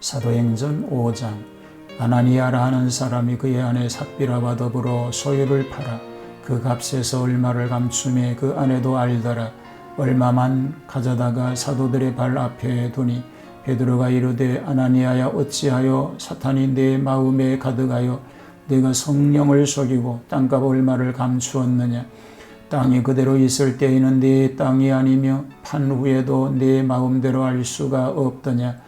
사도행전 5장 아나니아라 하는 사람이 그의 아내 삽비라와 더불어 소유를 팔아 그 값에서 얼마를 감춤에 그 아내도 알더라. 얼마만 가져다가 사도들의 발 앞에 두니 베드로가 이르되 아나니아야 어찌하여 사탄이 내 마음에 가득하여 내가 성령을 속이고 땅값 얼마를 감추었느냐? 땅이 그대로 있을 때에는 내 땅이 아니며 판 후에도 내 마음대로 할 수가 없더냐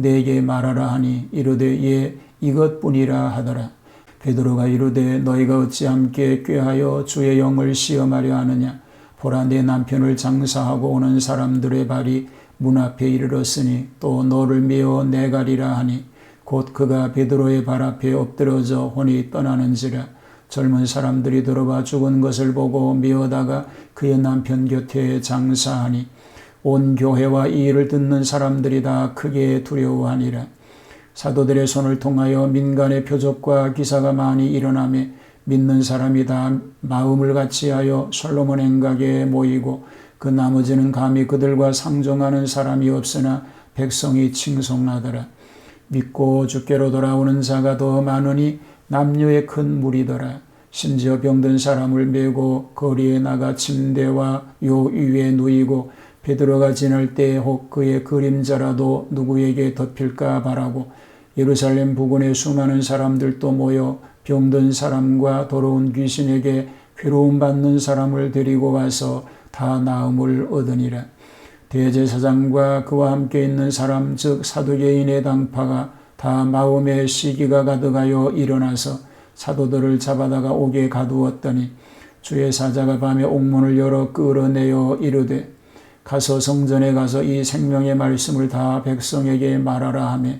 내게 말하라 하니 이르되 예 이것뿐이라 하더라. 베드로가 이르되 너희가 어찌 함께 꾀하여 주의 영을 시험하려 하느냐? 보라 내 남편을 장사하고 오는 사람들의 발이 문 앞에 이르렀으니 또 너를 메어 내가리라 하니 곧 그가 베드로의 발 앞에 엎드러져 혼이 떠나는지라. 젊은 사람들이 들어와 죽은 것을 보고 미어다가 그의 남편 곁에 장사하니 온 교회와 이 일을 듣는 사람들이 다 크게 두려워하니라. 사도들의 손을 통하여 민간의 표적과 기사가 많이 일어나며 믿는 사람이 다 마음을 같이하여 솔로몬 행각에 모이고 그 나머지는 감히 그들과 상종하는 사람이 없으나 백성이 칭송하더라. 믿고 주께로 돌아오는 자가 더 많으니 남녀의 큰 무리더라. 심지어 병든 사람을 메고 거리에 나가 침대와 요 위에 누이고 베드로가 지날 때혹 그의 그림자라도 누구에게 덮일까 바라고 예루살렘 부근에 수많은 사람들도 모여 병든 사람과 더러운 귀신에게 괴로움 받는 사람을 데리고 와서 다 나음을 얻으니라. 대제사장과 그와 함께 있는 사람 즉 사두개인의 당파가 다 마음에 시기가 가득하여 일어나서 사도들을 잡아다가 옥에 가두었더니 주의 사자가 밤에 옥문을 열어 끌어내어 이르되 가서 성전에 가서 이 생명의 말씀을 다 백성에게 말하라 하며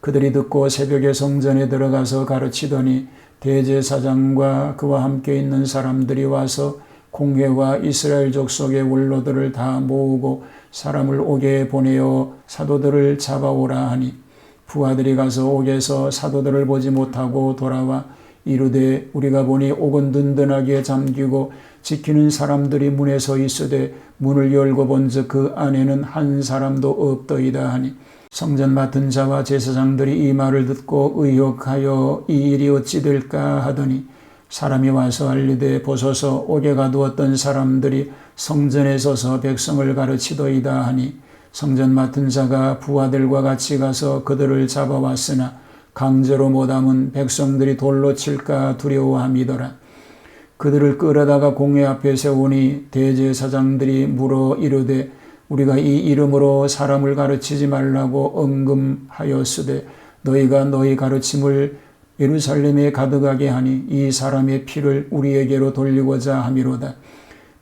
그들이 듣고 새벽에 성전에 들어가서 가르치더니 대제사장과 그와 함께 있는 사람들이 와서 공회와 이스라엘 족속의 원로들을 다 모으고 사람을 옥에 보내어 사도들을 잡아오라 하니 부하들이 가서 옥에서 사도들을 보지 못하고 돌아와 이르되 우리가 보니 옥은 든든하게 잠기고 지키는 사람들이 문에 서 있으되 문을 열고 본즉 그 안에는 한 사람도 없더이다 하니 성전 맡은 자와 제사장들이 이 말을 듣고 의혹하여 이 일이 어찌 될까 하더니 사람이 와서 알리되 보소서 옥에 가두었던 사람들이 성전에 서서 백성을 가르치더이다 하니 성전 맡은 자가 부하들과 같이 가서 그들을 잡아왔으나 강제로 못함은 백성들이 돌로 칠까 두려워함이더라. 그들을 끌어다가 공회 앞에 세우니 대제사장들이 물어 이르되 우리가 이 이름으로 사람을 가르치지 말라고 언금하였으되 너희가 너희 가르침을 예루살렘에 가득하게 하니 이 사람의 피를 우리에게로 돌리고자 함이로다.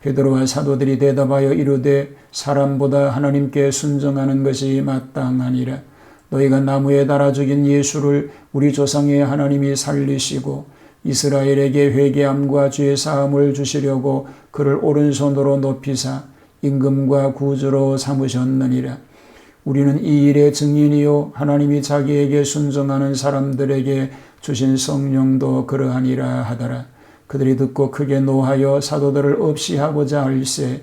베드로와 사도들이 대답하여 이르되 사람보다 하나님께 순종하는 것이 마땅하니라. 너희가 나무에 달아 죽인 예수를 우리 조상의 하나님이 살리시고 이스라엘에게 회개함과 죄 사함을 주시려고 그를 오른손으로 높이사 임금과 구주로 삼으셨느니라. 우리는 이 일의 증인이요 하나님이 자기에게 순종하는 사람들에게 주신 성령도 그러하니라 하더라. 그들이 듣고 크게 노하여 사도들을 없이 하고자 할세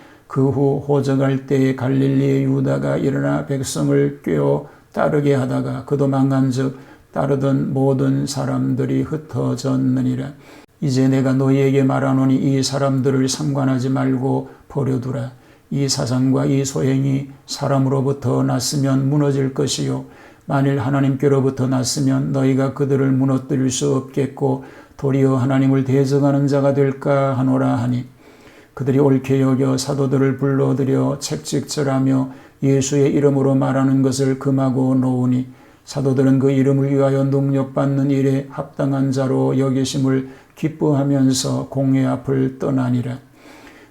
그 후 호적할 때에 갈릴리의 유다가 일어나 백성을 꿰어 따르게 하다가 그도 망한즉 따르던 모든 사람들이 흩어졌느니라. 이제 내가 너희에게 말하노니 이 사람들을 상관하지 말고 버려두라. 이 사상과 이 소행이 사람으로부터 났으면 무너질 것이요. 만일 하나님께로부터 났으면 너희가 그들을 무너뜨릴 수 없겠고 도리어 하나님을 대적하는 자가 될까 하노라 하니 그들이 옳게 여겨 사도들을 불러들여 책찍절하며 예수의 이름으로 말하는 것을 금하고 놓으니 사도들은 그 이름을 위하여 능력받는 일에 합당한 자로 여기심을 기뻐하면서 공회 앞을 떠나니라.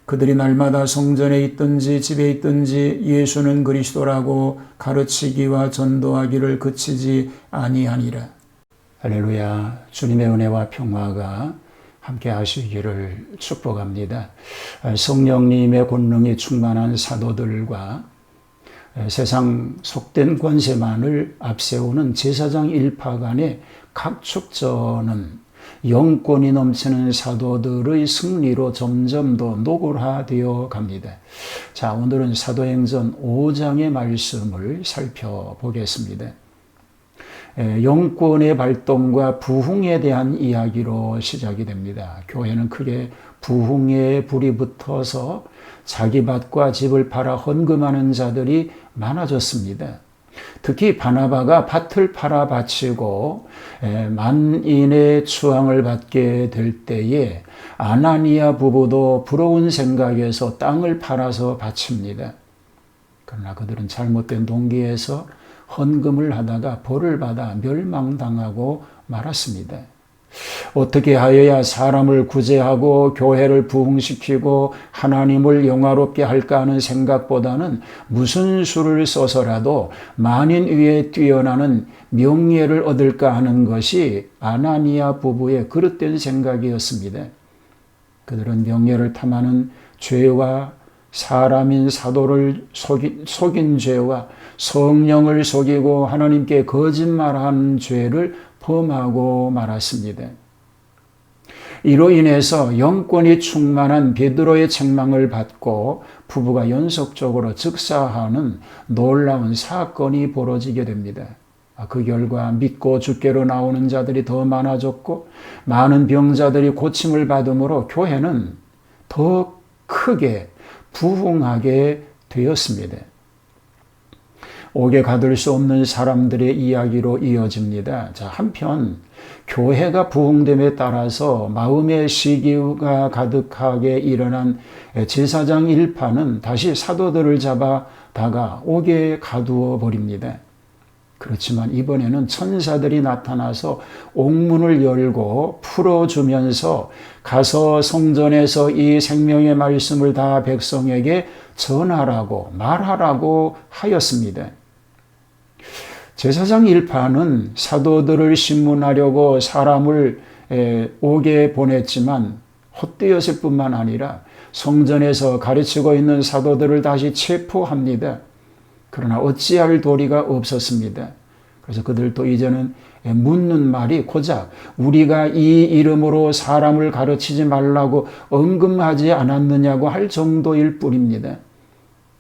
그들이 날마다 성전에 있든지 집에 있든지 예수는 그리스도라고 가르치기와 전도하기를 그치지 아니하니라. 할렐루야. 주님의 은혜와 평화가 함께 하시기를 축복합니다. 성령님의 권능이 충만한 사도들과 세상 속된 권세만을 앞세우는 제사장 일파 간의 각축전은 영권이 넘치는 사도들의 승리로 점점 더 노골화되어 갑니다. 자, 오늘은 사도행전 5장의 말씀을 살펴보겠습니다. 영권의 발동과 부흥에 대한 이야기로 시작이 됩니다. 교회는 크게 부흥에 불이 붙어서 자기 밭과 집을 팔아 헌금하는 자들이 많아졌습니다. 특히 바나바가 밭을 팔아 바치고 만인의 추앙을 받게 될 때에 아나니아 부부도 부러운 생각에서 땅을 팔아서 바칩니다. 그러나 그들은 잘못된 동기에서 헌금을 하다가 벌을 받아 멸망당하고 말았습니다. 어떻게 하여야 사람을 구제하고 교회를 부흥시키고 하나님을 영화롭게 할까 하는 생각보다는 무슨 수를 써서라도 만인 위에 뛰어나는 명예를 얻을까 하는 것이 아나니아 부부의 그릇된 생각이었습니다. 그들은 명예를 탐하는 죄와 사람인 사도를 속인, 속인 죄와 성령을 속이고 하나님께 거짓말한 죄를 범하고 말았습니다. 이로 인해서 영권이 충만한 베드로의 책망을 받고 부부가 연속적으로 즉사하는 놀라운 사건이 벌어지게 됩니다. 아, 그 결과 믿고 주께로 나오는 자들이 더 많아졌고 많은 병자들이 고침을 받음으로 교회는 더 크게 부흥하게 되었습니다. 옥에 가둘 수 없는 사람들의 이야기로 이어집니다. 자, 한편 교회가 부흥됨에 따라서 마음의 시기가 가득하게 일어난 제사장 일파는 다시 사도들을 잡아 다가 옥에 가두어 버립니다. 그렇지만 이번에는 천사들이 나타나서 옥문을 열고 풀어주면서 가서 성전에서 이 생명의 말씀을 다 백성에게 전하라고 말하라고 하였습니다. 제사장 일파는 사도들을 신문하려고 사람을 옥에 보냈지만 헛되었을 뿐만 아니라 성전에서 가르치고 있는 사도들을 다시 체포합니다. 그러나 어찌할 도리가 없었습니다. 그래서 그들도 이제는 묻는 말이 고작 우리가 이 이름으로 사람을 가르치지 말라고 언금하지 않았느냐고 할 정도일 뿐입니다.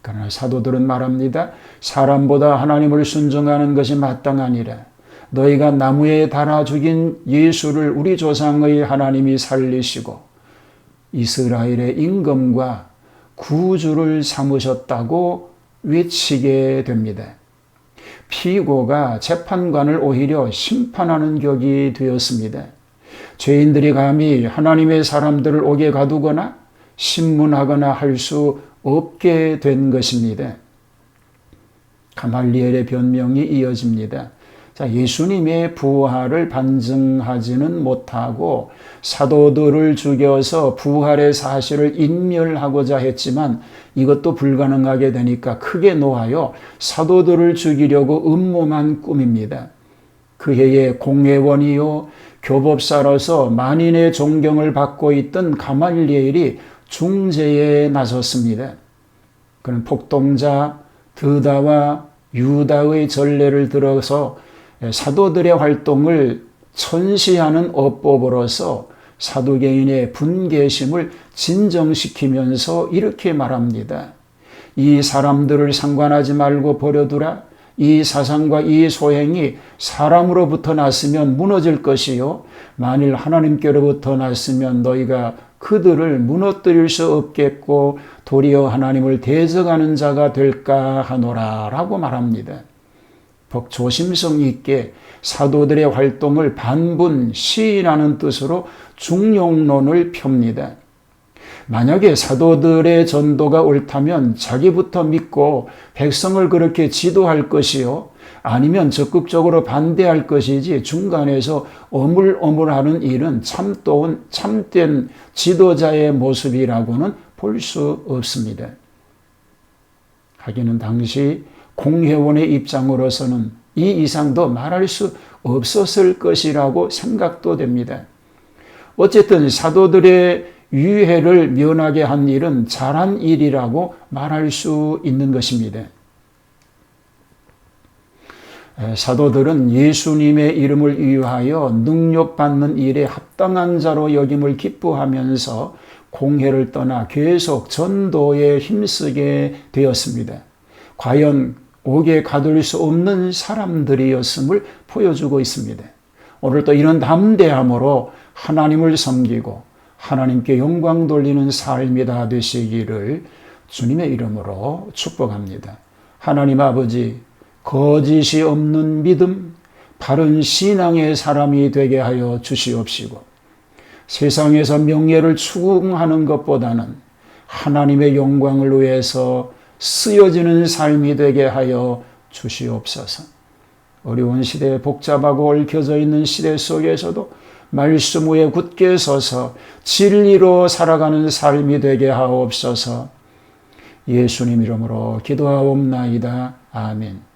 그러나 사도들은 말합니다. 사람보다 하나님을 순종하는 것이 마땅하니라. 너희가 나무에 달아 죽인 예수를 우리 조상의 하나님이 살리시고 이스라엘의 임금과 구주를 삼으셨다고 외치게 됩니다. 피고가 재판관을 오히려 심판하는 격이 되었습니다. 죄인들이 감히 하나님의 사람들을 옥에 가두거나 신문하거나 할 수 없게 된 것입니다. 가말리엘의 변명이 이어집니다. 자, 예수님의 부활을 반증하지는 못하고 사도들을 죽여서 부활의 사실을 인멸하고자 했지만 이것도 불가능하게 되니까 크게 노하여 사도들을 죽이려고 음모만 꾸밉니다. 그 해에 공회원이요 교법사로서 만인의 존경을 받고 있던 가말리엘이 중재에 나섰습니다. 그는 폭동자 드다와 유다의 전례를 들어서 사도들의 활동을 천시하는 어법으로서 사도개인의 분개심을 진정시키면서 이렇게 말합니다. 이 사람들을 상관하지 말고 버려두라. 이 사상과 이 소행이 사람으로부터 났으면 무너질 것이요. 만일 하나님께로부터 났으면 너희가 그들을 무너뜨릴 수 없겠고 도리어 하나님을 대적하는 자가 될까 하노라 라고 말합니다. 더욱 조심성 있게 사도들의 활동을 반분 시인하는 뜻으로 중용론을 펴니다. 만약에 사도들의 전도가 옳다면 자기부터 믿고 백성을 그렇게 지도할 것이요. 아니면 적극적으로 반대할 것이지 중간에서 어물어물하는 일은 참돈, 참된 지도자의 모습이라고는 볼 수 없습니다. 하기는 당시 공회원의 입장으로서는 이 이상도 말할 수 없었을 것이라고 생각도 됩니다. 어쨌든 사도들의 유해를 면하게 한 일은 잘한 일이라고 말할 수 있는 것입니다. 사도들은 예수님의 이름을 위하여 능력받는 일에 합당한 자로 여김을 기뻐하면서 공회를 떠나 계속 전도에 힘쓰게 되었습니다. 과연 옥에 가둘 수 없는 사람들이었음을 보여주고 있습니다. 오늘도 이런 담대함으로 하나님을 섬기고 하나님께 영광 돌리는 삶이 다 되시기를 주님의 이름으로 축복합니다. 하나님 아버지, 거짓이 없는 믿음, 바른 신앙의 사람이 되게 하여 주시옵시고, 세상에서 명예를 추구하는 것보다는 하나님의 영광을 위해서 쓰여지는 삶이 되게 하여 주시옵소서. 어려운 시대, 복잡하고 얽혀져 있는 시대 속에서도 말씀 위에 굳게 서서 진리로 살아가는 삶이 되게 하옵소서. 예수님 이름으로 기도하옵나이다. 아멘.